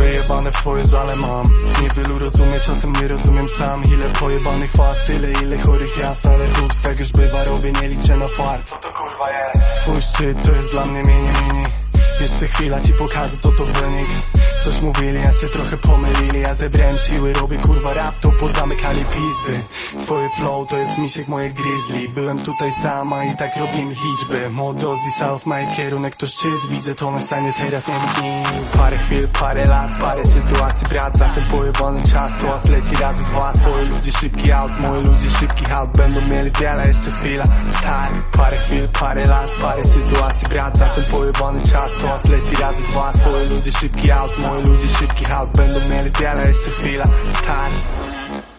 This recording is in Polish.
pojebane w twoje żale mam. Niewielu rozumie, czasem nie rozumiem sam Ile pojebanych faz, tyle ile chorych jazd Ale chups, tak już bywa, robię, nie liczę na fart. Co to kurwa jest? Twój szczyt to jest dla mnie mini mini Jeszcze chwila ci pokażę co to wynik. Coś mówili, a się trochę pomylili. Ja zebrałem siły, robię kurwa rap To pozamykali pizdy. Twoje flow to jest misiek moje grizzly. Byłem tutaj sama i tak robimy liczby. Młodozi, self-made, kierunek to szczyt. Widzę to na ścianie, teraz nie mknij Parę chwil, parę lat, parę sytuacji Brat. Za ten pojebany czas To leci razy dwa. Twoje ludzie szybki out, moi ludzie szybki out Będą mieli wiele, jeszcze chwila Stary, parę chwil, parę lat, parę sytuacji Brat. Za ten pojebany czas To leci razy dwa Twoje ludzie szybki out, moi ludzie szybki out Będą mieli wiele, jeszcze chwila Stary